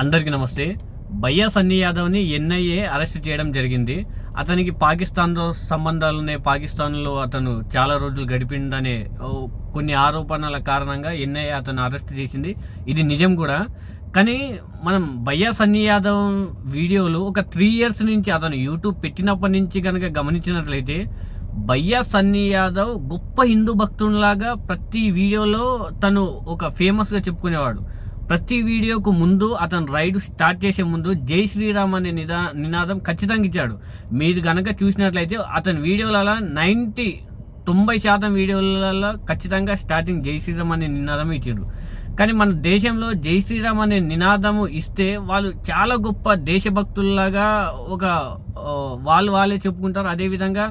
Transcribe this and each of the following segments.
అందరికీ నమస్తే. భయ్యా సన్నీ యాదవ్ని ఎన్ఐఏ అరెస్ట్ చేయడం జరిగింది. అతనికి పాకిస్తాన్తో సంబంధాలున్నాయి. పాకిస్తాన్లో అతను చాలా రోజులు గడిపిండనే కొన్ని ఆరోపణల కారణంగా ఎన్ఐఏ అతను అరెస్ట్ చేసింది. ఇది నిజం కూడా. కానీ మనం భయ్యా సన్నీ యాదవ్ వీడియోలు ఒక త్రీ ఇయర్స్ నుంచి అతను యూట్యూబ్ పెట్టినప్పటి నుంచి కనుక గమనించినట్లయితే భయ్యా సన్నీ యాదవ్ గొప్ప హిందూ భక్తునిలాగా ప్రతి వీడియోలో తను ఒక ఫేమస్గా చెప్పుకునేవాడు. ప్రతి వీడియోకు ముందు అతను రైడ్ స్టార్ట్ చేసే ముందు జై శ్రీరామ్ అనే నిదా నినాదం ఖచ్చితంగా ఇచ్చాడు. మీరు కనుక చూసినట్లయితే అతని వీడియోలలో నైంటీ తొంభై శాతం వీడియోలలో ఖచ్చితంగా స్టార్టింగ్ జై శ్రీరామ్ అనే నినాదం ఇచ్చాడు. కానీ మన దేశంలో జై శ్రీరామ్ అనే నినాదము ఇస్తే వాళ్ళు చాలా గొప్ప దేశభక్తుల్లాగా ఒక వాళ్ళు వాళ్ళే చెప్పుకుంటారు. అదేవిధంగా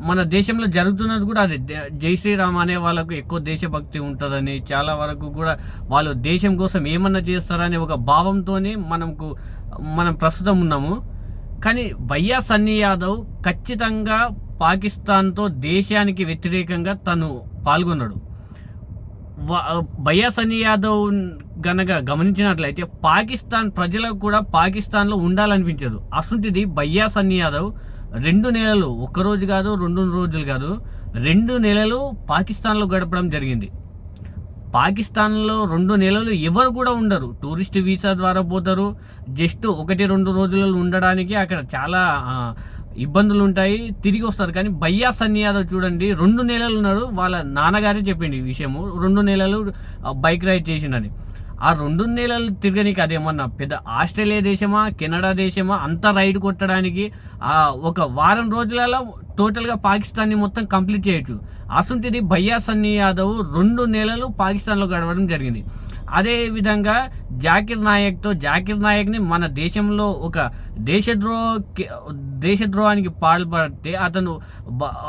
మన దేశంలో జరుగుతున్నది కూడా అదే. జై శ్రీరామ్ అనే వాళ్ళకు ఎక్కువ దేశభక్తి ఉంటుందని చాలా వరకు కూడా వాళ్ళు దేశం కోసం ఏమన్నా చేస్తారనే ఒక భావంతోనే మనకు మనం ప్రస్తుతం ఉన్నాము. కానీ భయ్యా సన్నీ యాదవ్ ఖచ్చితంగా పాకిస్తాన్తో దేశానికి వ్యతిరేకంగా తను పాల్గొన్నాడు. భయ్యా సన్నీ యాదవ్ గనక గమనించినట్లయితే పాకిస్తాన్ ప్రజలకు కూడా పాకిస్తాన్లో ఉండాలనిపించదు. అసంటిది భయ్యా సన్నీ యాదవ్ రెండు నెలలు ఒక్కరోజు రోజు కాదు రెండు రోజులు కాదు రెండు నెలలు పాకిస్తాన్లో గడపడం జరిగింది. పాకిస్తాన్లో రెండు నెలలు ఎవరు కూడా ఉండరు. టూరిస్ట్ వీసా ద్వారా పోతారు. జస్ట్ ఒకటి రెండు రోజులలో ఉండడానికి అక్కడ చాలా ఇబ్బందులు ఉంటాయి తిరిగి వస్తారు. కానీ భయ్యా సన్నీ యాదవ్ చూడండి రెండు నెలలు ఉన్నారు. వాళ్ళ నాన్నగారే చెప్పింది ఈ విషయము. రెండు నెలలు బైక్ రైడ్ చేసిండని. ఆ రెండు నెలలు తిరగనికి అదేమన్నా పెద్ద ఆస్ట్రేలియా దేశమా కెనడా దేశమా? అంతా రైడ్ కొట్టడానికి ఆ ఒక వారం రోజులలో టోటల్గా పాకిస్తాన్ని మొత్తం కంప్లీట్ చేయొచ్చు. అసంటిది భయ్యా సన్నీ యాదవ్ రెండు నెలలు పాకిస్తాన్లో గడవడం జరిగింది. అదేవిధంగా జాకిర్ నాయక్తో జాకిర్ నాయక్ని మన దేశంలో ఒక దేశద్రోహ దేశద్రోహానికి పాల్పడితే అతను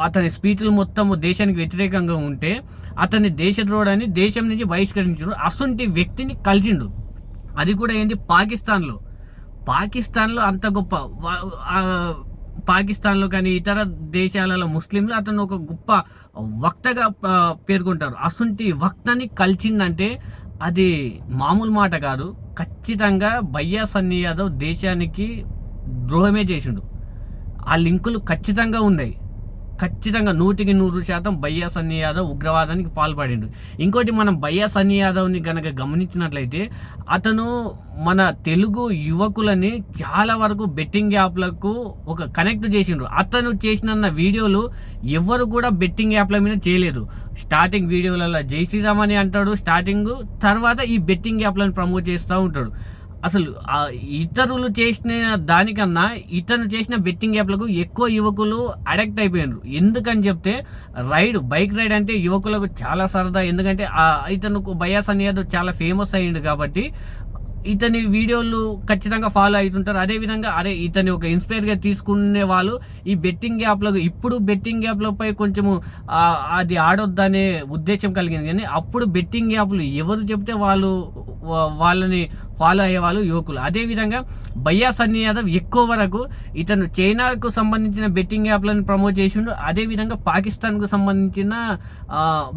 అతని స్పీచ్లు మొత్తం దేశానికి వ్యతిరేకంగా ఉంటే అతన్ని దేశద్రోహుడని దేశం నుంచి బహిష్కరించడు. అసంటి వ్యక్తిని కలిసిండు. అది కూడా ఏంటి పాకిస్తాన్లో. పాకిస్తాన్లో అంత గొప్ప పాకిస్తాన్లో కానీ ఇతర దేశాలలో ముస్లింలు అతను ఒక గొప్ప వక్తగా పేర్కొంటారు. అసంటి వక్తని కలిసిందంటే అది మామూలు మాట కాదు. ఖచ్చితంగా భయ్యా సన్నీ యాదవ్ దేశానికి ద్రోహమే చేసిండు. ఆ లింకులు ఖచ్చితంగా ఉన్నాయి. ఖచ్చితంగా నూటికి నూరు శాతం బయ్యా సన్నీ యాదవ్ ఉగ్రవాదానికి పాల్పడిండు. ఇంకోటి మనం బయ్యా సన్నీ యాదవ్ని కనుక గమనించినట్లయితే అతను మన తెలుగు యువకులని చాలా వరకు బెట్టింగ్ యాప్లకు ఒక కనెక్ట్ చేసిండ్రు. అతను చేసిన వీడియోలు ఎవరు కూడా బెట్టింగ్ యాప్ల మీద చేయలేదు. స్టార్టింగ్ వీడియోలలో జై శ్రీరామ్ అని అంటాడు స్టార్టింగ్ తర్వాత ఈ బెట్టింగ్ యాప్లను ప్రమోట్ చేస్తూ ఉంటాడు. అసలు ఇతరులు చేసిన దానికన్నా ఇతను చేసిన బెట్టింగ్ యాప్లకు ఎక్కువ యువకులు అడెక్ట్ అయిపోయినారు. ఎందుకని చెప్తే రైడ్ బైక్ రైడ్ అంటే యువకులకు చాలా సరదా. ఎందుకంటే ఇతను బయాస్ అనేది చాలా ఫేమస్ అయ్యిండు కాబట్టి ఇతని వీడియోలు ఖచ్చితంగా ఫాలో అవుతుంటారు. అదేవిధంగా అరే ఇతని ఒక ఇన్స్పైర్గా తీసుకునే వాళ్ళు ఈ బెట్టింగ్ యాప్లో ఇప్పుడు బెట్టింగ్ యాప్లపై కొంచెము అది ఆడొద్దనే ఉద్దేశం కలిగింది. కానీ అప్పుడు బెట్టింగ్ యాప్లు ఎవరు చెప్తే వాళ్ళు వాళ్ళని ఫాలో అయ్యేవాళ్ళు యువకులు. అదేవిధంగా భయ్యా సన్నీ యాదవ్ ఎక్కువ వరకు ఇతను చైనాకు సంబంధించిన బెట్టింగ్ యాప్లను ప్రమోట్ చేసిండు. అదేవిధంగా పాకిస్తాన్కు సంబంధించిన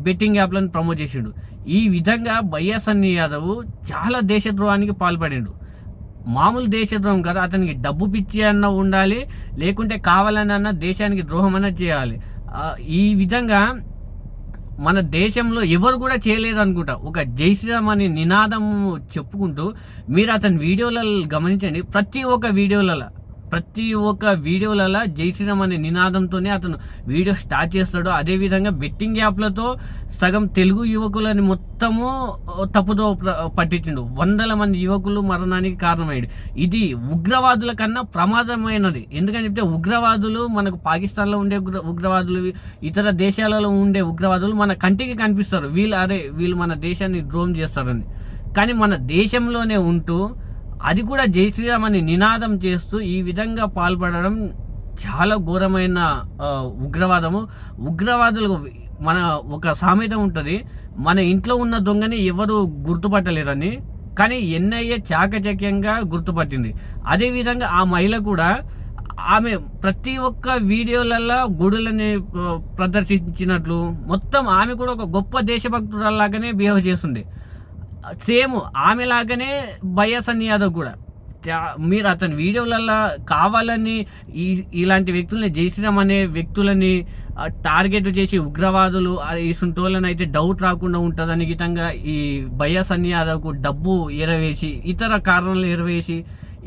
బెట్టింగ్ యాప్లను ప్రమోట్ చేసిండు. ఈ విధంగా భయ్యా సన్నీ యాదవ్ చాలా దేశద్రోహానికి పాల్పడిండు. మామూలు దేశద్రోహం కదా అతనికి డబ్బు పిచ్చి అన్న ఉండాలి లేకుంటే కావాలని అన్న దేశానికి ద్రోహం అన్న చేయాలి. ఈ విధంగా మన దేశంలో ఎవరు కూడా చేయలేదు అనుకుంటా. ఒక జై శ్రీరామ్ అనే నినాదం చెప్పుకుంటూ మీరు అతని వీడియోలలో గమనించండి. ప్రతి ఒక్క వీడియోలలో ప్రతి ఒక్క వీడియోలలో జై శ్రీరామ్ అనే నినాదంతోనే అతను వీడియో స్టార్ట్ చేస్తాడు. అదేవిధంగా బెట్టింగ్ యాప్లతో సగం తెలుగు యువకులని మొత్తము తప్పుదో పట్టించిండు. వందల మంది యువకులు మరణానికి కారణమయ్యాడు. ఇది ఉగ్రవాదుల కన్నా ప్రమాదమైనది. ఎందుకని చెప్తే ఉగ్రవాదులు మనకు పాకిస్తాన్లో ఉండే ఉగ్ర ఉగ్రవాదులు ఇతర దేశాలలో ఉండే ఉగ్రవాదులు మన కంటికి కనిపిస్తారు. వీళ్ళు అరే వీళ్ళు మన దేశాన్ని ద్రోహం చేస్తారని. కానీ మన దేశంలోనే ఉంటూ అది కూడా జై శ్రీరామ్ అని నినాదం చేస్తూ ఈ విధంగా పాల్పడడం చాలా ఘోరమైన ఉగ్రవాదము. ఉగ్రవాదులకు మన ఒక సామెత ఉంటుంది మన ఇంట్లో ఉన్న దొంగని ఎవరు గుర్తుపట్టలేరని కానీ ఎన్ఐఏ చాకచక్యంగా గుర్తుపట్టింది. అదేవిధంగా ఆ మహిళ కూడా ఆమె ప్రతి ఒక్క వీడియోలలో గుడులని ప్రదర్శించినట్లు మొత్తం ఆమె కూడా ఒక గొప్ప దేశభక్తురాలాగానే బిహేవ్ చేస్తుంది సేమ్ ఆమె లాగానే బయ్యాసన్ యాదవ్ కూడా. మీరు అతని వీడియోలలో కావాలని ఈ ఇలాంటి వ్యక్తుల్ని జయశ్రీరామ్ అనే వ్యక్తులని టార్గెట్ చేసి ఉగ్రవాదులు ఆ, ఈ సుంటోళ్ళని అయితే డౌట్ రాకుండా ఉంటుందని గితంగా ఈ బయ్యాసన్ యాదవ్కు డబ్బు ఎరవేసి ఇతర కారణాలు ఎరవేసి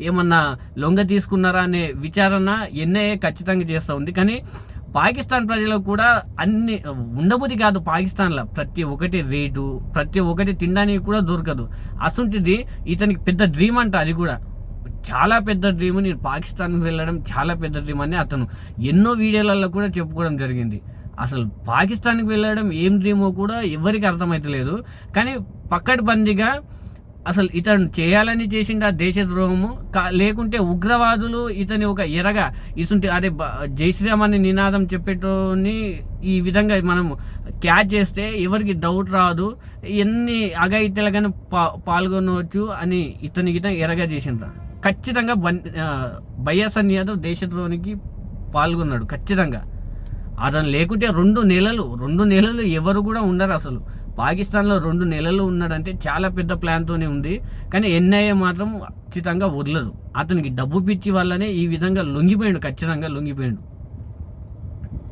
ఏమన్నా లొంగ తీసుకున్నారా అనే విచారణ ఎన్ఐఏ ఖచ్చితంగా చేస్తూ ఉంది. కానీ పాకిస్తాన్ ప్రజలకు కూడా అన్ని ఉండబుద్ధి కాదు పాకిస్తాన్లో. ప్రతి ఒక్కటి రేటు ప్రతి ఒక్కటి తినడానికి కూడా దొరకదు. అసలుంటిది ఇతనికి పెద్ద డ్రీమ్ అంట అది కూడా. చాలా పెద్ద డ్రీమ్ నేను పాకిస్తాన్కి వెళ్ళడం చాలా పెద్ద డ్రీమ్ అని అతను ఎన్నో వీడియోలలో కూడా చెప్పుకోవడం జరిగింది. అసలు పాకిస్తాన్కి వెళ్ళడం ఏం డ్రీమో కూడా ఎవరికి అర్థమైతలేదు. కానీ పక్కటి బందీగా అసలు ఇతను చేయాలని చేసిండు ఆ దేశద్రోహము కా లేకుంటే ఉగ్రవాదులు ఇతని ఒక ఎరగా ఇసుంటి అదే బ- జై శ్రీరామ్ అని నినాదం చెప్పేటోని ఈ విధంగా మనం క్యాచ్ చేస్తే ఎవరికి డౌట్ రాదు ఎన్ని అఘాయిత్యాలు కానీ పా పాల్గొనవచ్చు అని ఇతని గిత ఎరగా చేసిండ్రు. ఖచ్చితంగా బన్ బయ్యాసన్ యాదవ్ దేశద్రోహానికి పాల్గొన్నాడు ఖచ్చితంగా. అతను లేకుంటే రెండు నెలలు రెండు నెలలు ఎవరు కూడా ఉండరు అసలు. పాకిస్తాన్లో రెండు నెలలు ఉన్నాడంటే చాలా పెద్ద ప్లాన్తోనే ఉంది. కానీ ఎన్ఐఏ మాత్రం ఖచ్చితంగా వదలదు. అతనికి డబ్బు పిచ్చి వల్లనే ఈ విధంగా లొంగిపోయాడు ఖచ్చితంగా లొంగిపోయాడు.